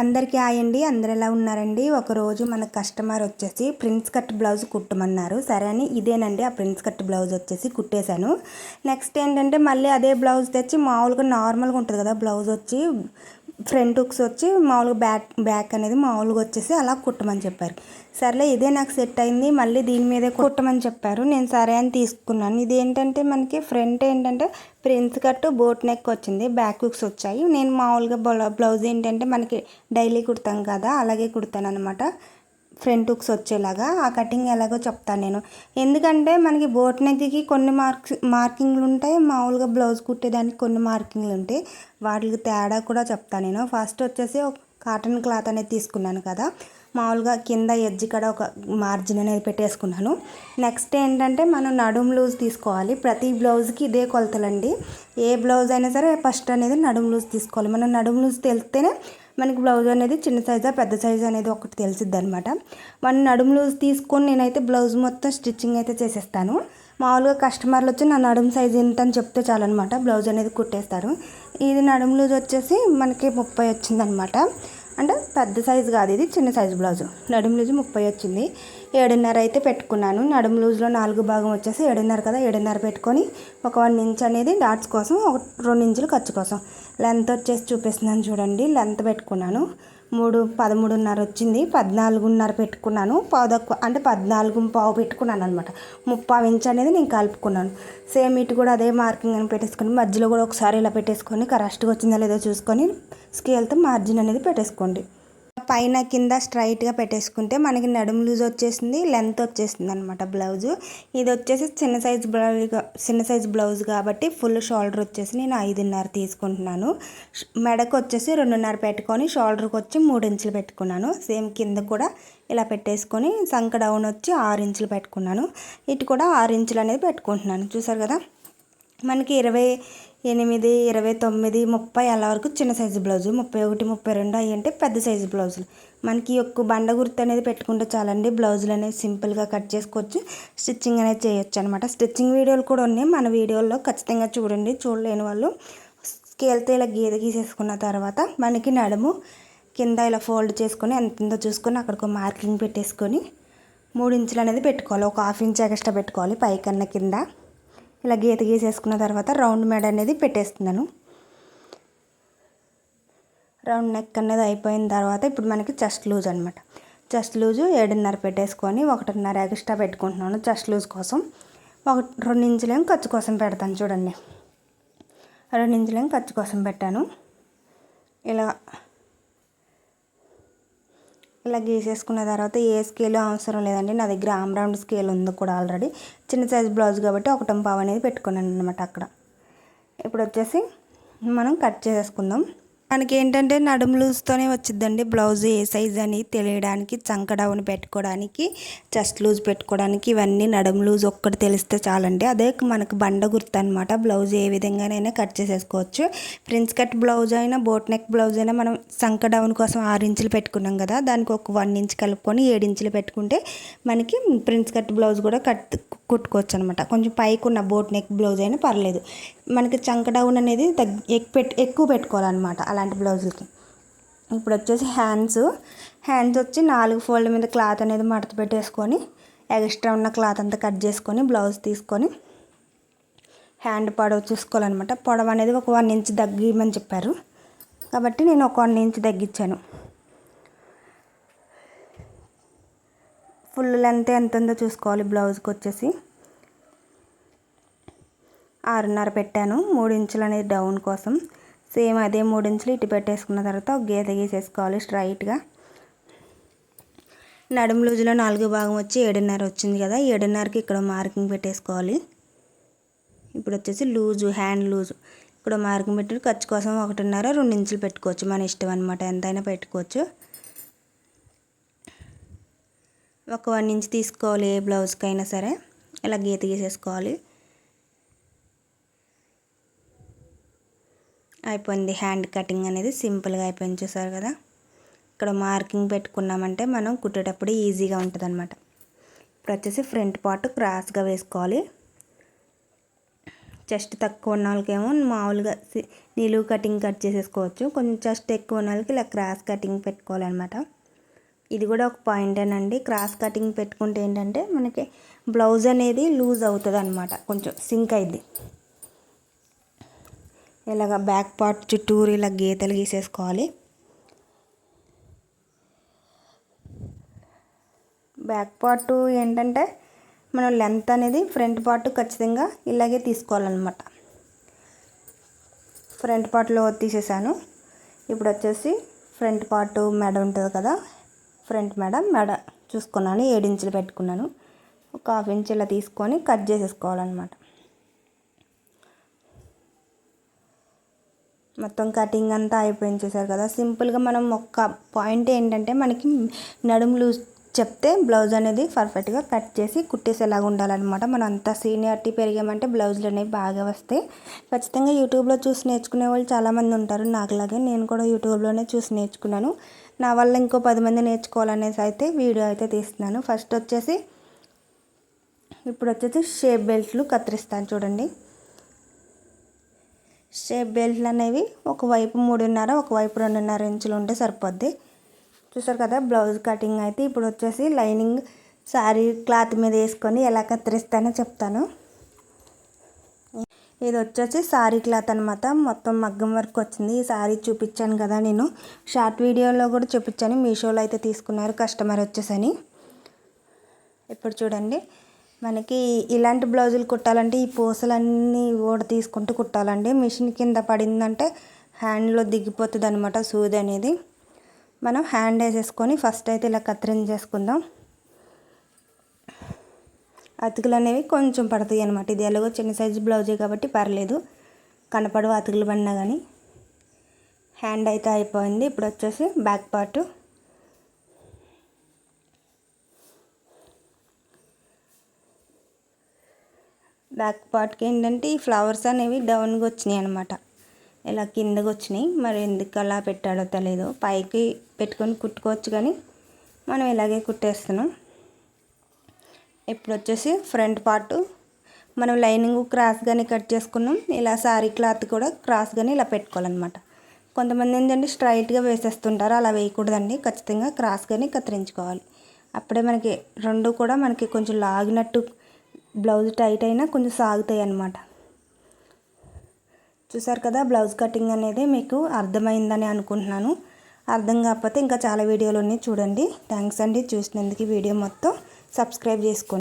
అందరికీ ఆయండి అందరు ఎలా ఉన్నారండి? ఒకరోజు మన కస్టమర్ వచ్చేసి ప్రిన్స్ కట్ బ్లౌజ్ కుట్టమన్నారు. సరే అని ఇదేనండి. ఆ ప్రిన్స్ కట్ బ్లౌజ్ వచ్చేసి కుట్టేశాను. నెక్స్ట్ ఏంటంటే మళ్ళీ అదే బ్లౌజ్ తెచ్చి మామూలుగా నార్మల్గా ఉంటుంది కదా బ్లౌజ్ వచ్చి ఫ్రంట్ హుక్స్ వచ్చి మామూలుగా బ్యాక్ బ్యాక్ అనేది మామూలుగా వచ్చేసి అలా కుట్టమని చెప్పారు. సర్లే ఇదే నాకు సెట్ అయింది. మళ్ళీ దీని మీదే కుట్టమని చెప్పారు. నేను సరే అని తీసుకున్నాను. ఇది ఏంటంటే మనకి ఫ్రంట్ ఏంటంటే ప్రిన్స్ కట్ బోట్ నెక్ వచ్చింది బ్యాక్ హుక్స్ వచ్చాయి. నేను మామూలుగా బ్లౌజ్ ఏంటంటే మనకి డైలీ కుడతాం కదా అలాగే కుడతాను అనమాట ఫ్రంట్ హుక్స్ వచ్చేలాగా ఆ కటింగ్ ఎలాగో చెప్తాను నేను. ఎందుకంటే మనకి బోట్ నెక్కి కొన్ని మార్క్స్ మార్కింగ్లు ఉంటాయి. మామూలుగా బ్లౌజ్ కుట్టేదానికి కొన్ని మార్కింగ్లు ఉంటాయి. వాటికి తేడా కూడా చెప్తాను నేను. ఫస్ట్ వచ్చేసి కాటన్ క్లాత్ అనేది తీసుకున్నాను కదా. మామూలుగా కింద ఎడ్జ్ కడ ఒక మార్జిన్ అనేది పెట్టేసుకున్నాను. నెక్స్ట్ ఏంటంటే మనం నడుము లూజ్ తీసుకోవాలి. ప్రతి బ్లౌజ్కి ఇదే కొలతలండి. ఏ బ్లౌజ్ అయినా సరే ఫస్ట్ అనేది నడుము లూజ్ తీసుకోవాలి. మనం నడుము లూజ్ తెలిస్తేనే మనకి బ్లౌజ్ అనేది చిన్న సైజా పెద్ద సైజు అనేది ఒకటి తెలిసిద్ది అనమాట మన నడుము లూజ్ తీసుకొని నేనైతే బ్లౌజ్ మొత్తం స్టిచ్చింగ్ అయితే చేసేస్తాను. మామూలుగా కస్టమర్లు వచ్చి నా నడుము సైజ్ ఎంత అని చెప్తే చాలన్నమాట. బ్లౌజ్ అనేది కుట్టేస్తారు. ఇది నడుము లూజ్ వచ్చేసి మనకి ముప్పై వచ్చిందనమాట అంటే పెద్ద సైజు కాదు ఇది చిన్న సైజు బ్లౌజ్. నడుము లూజ్ ముప్పై వచ్చింది. ఏడున్నర అయితే పెట్టుకున్నాను. నడుము లూజ్లో నాలుగు భాగం వచ్చేసి ఏడున్నర కదా ఏడున్నర పెట్టుకొని ఒక వన్ ఇంచ్ అనేది డాట్స్ కోసం ఒక రెండు ఇంచులు ఖర్చు కోసం. లెంత్ వచ్చేసి చూపిస్తున్నాను చూడండి లెంత్ పెట్టుకున్నాను. మూడు పదమూడున్నర వచ్చింది పద్నాలుగున్నర పెట్టుకున్నాను. పావు అంటే పద్నాలుగు పావు పెట్టుకున్నాను అనమాట ముప్పావు ఇంచ్ అనేది నేను కలుపుకున్నాను. సేమ్ ఇటు కూడా అదే మార్కింగ్ అని పెట్టేసుకుని మధ్యలో కూడా ఒకసారి ఇలా పెట్టేసుకొని కరెక్ట్గా వచ్చిందా లేదో చూసుకొని స్కేల్తో మార్జిన్ అనేది పెట్టేసుకోండి. పైన కింద స్ట్రైట్గా పెట్టేసుకుంటే మనకి నడుము లూజ్ వచ్చేసింది లెంత్ వచ్చేసింది అనమాట బ్లౌజు ఇది వచ్చేసి చిన్న సైజ్ బ్లౌజ్ చిన్న సైజ్ బ్లౌజ్ కాబట్టి ఫుల్ షోల్డర్ వచ్చేసి నేను ఐదున్నర తీసుకుంటున్నాను. మెడకు వచ్చేసి రెండున్నర పెట్టుకొని షోల్డర్కి వచ్చి మూడు ఇంచులు పెట్టుకున్నాను. సేమ్ కింద కూడా ఇలా పెట్టేసుకొని సంక డౌన్ వచ్చి ఆరు ఇంచులు పెట్టుకున్నాను. ఇటు కూడా ఆరు ఇంచులు అనేది పెట్టుకుంటున్నాను. చూసారు కదా? మనకి ఇరవై ఎనిమిది ఇరవై తొమ్మిది ముప్పై అలా వరకు చిన్న సైజు బ్లౌజు ముప్పై ఒకటి ముప్పై రెండు అవి అంటే పెద్ద సైజు బ్లౌజులు. మనకి ఎక్కువ బండ గుర్తు అనేది పెట్టుకుంటే చాలండి బ్లౌజులు అనేది సింపుల్గా కట్ చేసుకోవచ్చు స్టిచ్చింగ్ అనేది చేయొచ్చు అనమాట స్టిచ్చింగ్ వీడియోలు కూడా ఉన్నాయి. మన వీడియోల్లో ఖచ్చితంగా చూడండి. చూడలేని వాళ్ళు స్కేల్తో ఇలా గీత గీసేసుకున్న తర్వాత మనకి నడుము కింద ఇలా ఫోల్డ్ చేసుకొని ఎంత ఉందో చూసుకొని అక్కడికి మార్కింగ్ పెట్టేసుకొని మూడు ఇంచులు అనేది పెట్టుకోవాలి. ఒక హాఫ్ ఇంచ్ ఎక్స్ట్రా పెట్టుకోవాలి పైకన్నా కింద. ఇలా గీత గీసేసుకున్న తర్వాత రౌండ్ మెడ అనేది పెట్టేస్తున్నాను. రౌండ్ నెక్ అనేది అయిపోయిన తర్వాత ఇప్పుడు మనకి చెస్ట్ లూజ్ అనమాట చెస్ట్ లూజు ఏడున్నర పెట్టేసుకొని ఒకటిన్నర ఎక్స్ట్రా పెట్టుకుంటున్నాను చెస్ట్ లూజ్ కోసం. ఒక రెండు ఇంచులేం ఖర్చు కోసం పెడతాను చూడండి. రెండు ఇంచులేం ఖర్చు కోసం పెట్టాను. ఇలా ఇలా గీసేసుకున్న తర్వాత ఏ స్కేల్ అవసరం లేదండి. నా దగ్గర ఆమ్ రౌండ్ స్కేల్ ఉంది కూడా ఆల్రెడీ చిన్న సైజ్ బ్లౌజ్ కాబట్టి ఒకటం పావు అనేది పెట్టుకున్నాను అనమాట అక్కడ. ఇప్పుడు వచ్చేసి మనం కట్ చేసేసుకుందాం. మనకి ఏంటంటే నడుము లూజ్తోనే వచ్చిద్దండి. బ్లౌజ్ ఏ సైజ్ అని తెలియడానికి చంక డౌన్ పెట్టుకోవడానికి చెస్ట్ లూజ్ పెట్టుకోవడానికి ఇవన్నీ నడుము లూజ్ ఒక్కటి తెలిస్తే చాలండి. అదే మనకు బండ గుర్తు అనమాట బ్లౌజ్ ఏ విధంగానైనా కట్ చేసేసుకోవచ్చు. ప్రిన్స్ కట్ బ్లౌజ్ అయినా బోట్ నెక్ బ్లౌజ్ అయినా మనం చంక డౌన్ కోసం ఆరు ఇంచులు పెట్టుకున్నాం కదా దానికి ఒక వన్ ఇంచ్ కలుపుకొని ఏడు ఇంచులు పెట్టుకుంటే మనకి ప్రిన్స్ కట్ బ్లౌజ్ కూడా కట్ కుట్టుకోవచ్చు అనమాట కొంచెం పైకి ఉన్న బోట్ నెక్ బ్లౌజ్ అయినా పర్లేదు. మనకి చంక డౌన్ అనేది ఎక్కువ ఎక్కువ పెట్టుకోవాలన్నమాట అలాంటి బ్లౌజులకి. ఇప్పుడు వచ్చేసి హ్యాండ్స్ హ్యాండ్స్ వచ్చి నాలుగు ఫోల్డ్ మీద క్లాత్ అనేది మడత పెట్టేసుకొని ఎక్స్ట్రా ఉన్న క్లాత్ అంతా కట్ చేసుకొని బ్లౌజ్ తీసుకొని హ్యాండ్ పొడవు చూసుకోవాలన్నమాట పొడవు అనేది ఒక వన్ ఇంచ్ తగ్గిమని చెప్పారు. కాబట్టి నేను ఒక వన్ ఇంచ్ తగ్గించాను. ఫుల్ లెంత్ ఎంత ఉందో చూసుకోవాలి బ్లౌజ్కి వచ్చేసి ఆరున్నర పెట్టాను మూడు ఇంచులు అనేది డౌన్ కోసం. సేమ్ అదే మూడు ఇంచులు ఇటు పెట్టేసుకున్న తర్వాత ఒక గీత గీసేసుకోవాలి స్ట్రైట్గా. నడుము లూజులో నాలుగు భాగం వచ్చి ఏడున్నర వచ్చింది కదా ఏడున్నరకి ఇక్కడ మార్కింగ్ పెట్టేసుకోవాలి. ఇప్పుడు వచ్చేసి లూజు హ్యాండ్ లూజు. ఇక్కడ మార్కింగ్ పెట్టి ఖర్చు కోసం ఒకటిన్నర రెండు ఇంచులు పెట్టుకోవచ్చు మన ఇష్టం అనమాట ఎంతైనా పెట్టుకోవచ్చు. ఒక వన్ ఇంచ్ తీసుకోవాలి ఏ బ్లౌజ్కి అయినా సరే. ఇలా గీత గీసేసుకోవాలి. అయిపోయింది హ్యాండ్ కటింగ్ అనేది సింపుల్గా అయిపోయింది చూసారు కదా. ఇక్కడ మార్కింగ్ పెట్టుకున్నామంటే మనం కుట్టేటప్పుడు ఈజీగా ఉంటుంది అనమాట ఇప్పుడు వచ్చేసి ఫ్రంట్ పార్ట్ క్రాస్గా వేసుకోవాలి. చెస్ట్ తక్కువ ఉన్న వాళ్ళకేమో మామూలుగా నిలువు కటింగ్ కట్ చేసేసుకోవచ్చు. కొంచెం చెస్ట్ ఎక్కువ ఉన్న వాళ్ళకి ఇలా క్రాస్ కటింగ్ పెట్టుకోవాలన్నమాట. ఇది కూడా ఒక పాయింటేనండి క్రాస్ కటింగ్ పెట్టుకుంటే ఏంటంటే మనకి బ్లౌజ్ అనేది లూజ్ అవుతుంది అనమాట కొంచెం సింక్ అయింది ఇలాగ బ్యాక్ పార్ట్ చుట్టూరు ఇలా గీతలు గీసేసుకోవాలి. బ్యాక్ పార్ట్ ఏంటంటే మనం లెంత్ అనేది ఫ్రంట్ పార్ట్ ఖచ్చితంగా ఇలాగే తీసుకోవాలన్నమాట. ఫ్రంట్ పార్ట్లో తీసేసాను. ఇప్పుడు వచ్చేసి ఫ్రంట్ పార్ట్ మెడ ఉంటుంది కదా ఫ్రంట్ మెడ మెడ చూసుకున్నాను ఏడు ఇంచులు పెట్టుకున్నాను. ఒక హాఫ్ ఇంచ్ ఇలా తీసుకొని కట్ చేసేసుకోవాలన్నమాట. మొత్తం కటింగ్ అంతా అయిపోయింది చూసారు కదా. సింపుల్గా మనం ఒక్క పాయింట్ ఏంటంటే మనకి నడుము లూజ్ చెప్తే బ్లౌజ్ అనేది పర్ఫెక్ట్గా కట్ చేసి కుట్టేసేలాగా ఉండాలన్నమాట. మనం అంత సీనియారిటీ పెరిగామంటే బ్లౌజులు అనేవి బాగా వస్తాయి. ఖచ్చితంగా యూట్యూబ్లో చూసి నేర్చుకునే వాళ్ళు చాలామంది ఉంటారు. నాకులాగే నేను కూడా యూట్యూబ్లోనే చూసి నేర్చుకున్నాను. నా వల్ల ఇంకో పది మంది నేర్చుకోవాలనేసి అయితే వీడియో అయితే తీస్తున్నాను. ఫస్ట్ వచ్చేసి ఇప్పుడు వచ్చేసి షేప్ బెల్ట్లు కత్తిరిస్తాను చూడండి. షేప్ బెల్ట్లు అనేవి ఒకవైపు మూడున్నర ఒకవైపు రెండున్నర ఇంచులు ఉంటే సరిపోద్ది. చూసారు కదా బ్లౌజ్ కటింగ్ అయితే ఇప్పుడు వచ్చేసి లైనింగ్ శారీ క్లాత్ మీద వేసుకొని ఎలా కత్తిరిస్తానో చెప్తాను. ఇది వచ్చేసి శారీ క్లాత్ అనమాట మొత్తం మగ్గం వర్క్ వచ్చింది. ఈ శారీ చూపించాను కదా నేను. షార్ట్ వీడియోలో కూడా చూపించాను. మీషోలో అయితే తీసుకున్నారు కస్టమర్ వచ్చేసని. ఇప్పుడు చూడండి. మనకి ఇలాంటి బ్లౌజులు కుట్టాలంటే ఈ పూసలన్నీ ఓడ తీసుకుంటూ కుట్టాలండి. మిషన్ కింద పడిందంటే హ్యాండ్లో దిగిపోతుంది అనమాట సూది అనేది. మనం హ్యాండ్ వేసేసుకొని ఫస్ట్ అయితే ఇలా కత్తిరించేసుకుందాం. అతుకులు అనేవి కొంచెం పడతాయి అనమాట ఇది ఎలాగో చిన్న సైజు బ్లౌజే కాబట్టి పర్లేదు. కనపడవు అతుకులు పడినా కానీ హ్యాండ్ అయితే అయిపోయింది. ఇప్పుడు వచ్చేసి బ్యాక్ పార్ట్. బ్యాక్ పార్ట్కి ఏంటంటే ఈ ఫ్లవర్స్ అనేవి డౌన్గా వచ్చినాయి అనమాట ఇలా కిందకు వచ్చినాయి. మరి ఎందుకు అలా పెట్టాడో తెలియదు పైకి పెట్టుకొని కుట్టుకోవచ్చు కానీ మనం ఇలాగే కుట్టేస్తున్నాం. ఇప్పుడు వచ్చేసి ఫ్రంట్ పార్ట్. మనం లైనింగ్ క్రాస్గానే కట్ చేసుకున్నాం. ఇలా సారీ క్లాత్ కూడా క్రాస్గానే ఇలా పెట్టుకోవాలన్నమాట. కొంతమంది ఏంటంటే స్ట్రైట్గా వేసేస్తుంటారు. అలా వేయకూడదండి. ఖచ్చితంగా క్రాస్గానే కత్తిరించుకోవాలి. అప్పుడే మనకి రెండు కూడా మనకి కొంచెం లాగినట్టు బ్లౌజ్ టైట్ అయినా కొంచెం సాగుతాయి అన్నమాట. చూసారు కదా బ్లౌజ్ కటింగ్ అనేది మీకు అర్థమైందని అనుకుంటున్నాను. అర్థం కాకపోతే ఇంకా చాలా వీడియోలు ఉన్నాయి చూడండి. థ్యాంక్స్ అండి. చూసినందుకు వీడియో మొత్తం సబ్స్క్రైబ్ చేసుకోండి.